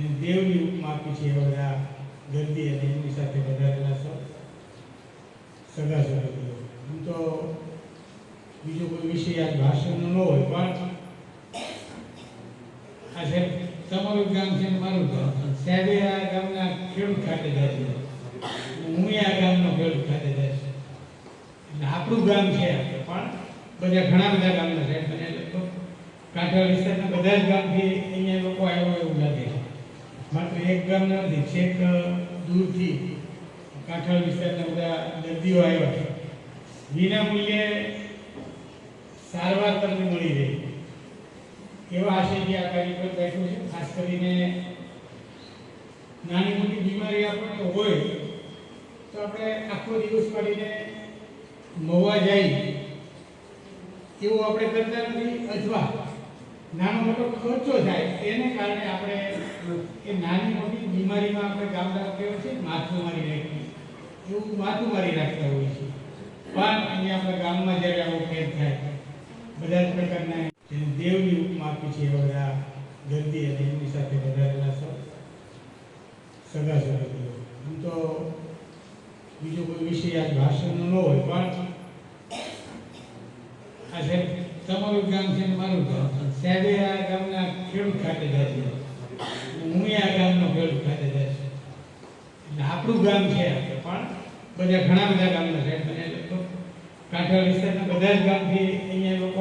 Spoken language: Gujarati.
એને દેવની ઉપમા આપી છે એવા બધા દર્દી અને એમની સાથે વધારેલા સૌ, સગા સંબંધીઓ આમ તો બીજો કોઈ વિષય આજ ભાષણનો ન હોય, પણ આ છે તમારું ગામ છે મારું ગામ સાહેબે આ ગામના ખેડૂત ખાતે જાય છે. હું આ ગામનો ખેડૂત ખાતે જાય છે. એટલે આપણું ગામ છે પણ બધા ઘણા બધા ગામના સાહેબ મને કાંઠા વિસ્તારના બધા જ ગામથી અહીંયા લોકો આવ્યો છે માત્ર એક ગામના નથી, છેક દૂરથી કાંઠાળ વિસ્તારના બધા દર્દીઓ આવ્યા છે. વિના મૂલ્યે સારવાર તમને મળી રહી. એવા આશયથી આ કાર્યક્રમ બેઠો છે. ખાસ કરીને નાની મોટી બીમારી આપણને હોય, તો આપણે આખો દિવસ કરીને મવા જાય. એવું આપણે કરતા નથી. અથવા નાનો મોટો ખર્ચો થાય, એને કારણે આપણે એ નાની મોટી બીમારીમાં આપણે ગામડા કેવું છે? માથું મારી રાખીએ એવું માથું મારી રાખતા હોય છે પણ અહીંયા આપણા ગામમાં જ્યારે આવો ફેર થાય, બધા જ પ્રકારના દેવની ઉપમા આપી છે બધા દર્દી અને એમની સાથે વધારેલા સગા સંબંધીઓ આમ તો બીજો કોઈ વિષય આ ભાષણનો ન હોય, પણ આ સાહેબ તમારું ગામ છે મારું ગામ સાહેબે આ ગામના ખેડૂત ખાતે જાય છે ખેડૂત છે એટલે આપણું ગામ છે આપણે પણ બધા ઘણા બધા ગામના છે. મને લગભગ કાંઠા વિસ્તારના બધા જ ગામથી અહીંયા લોકો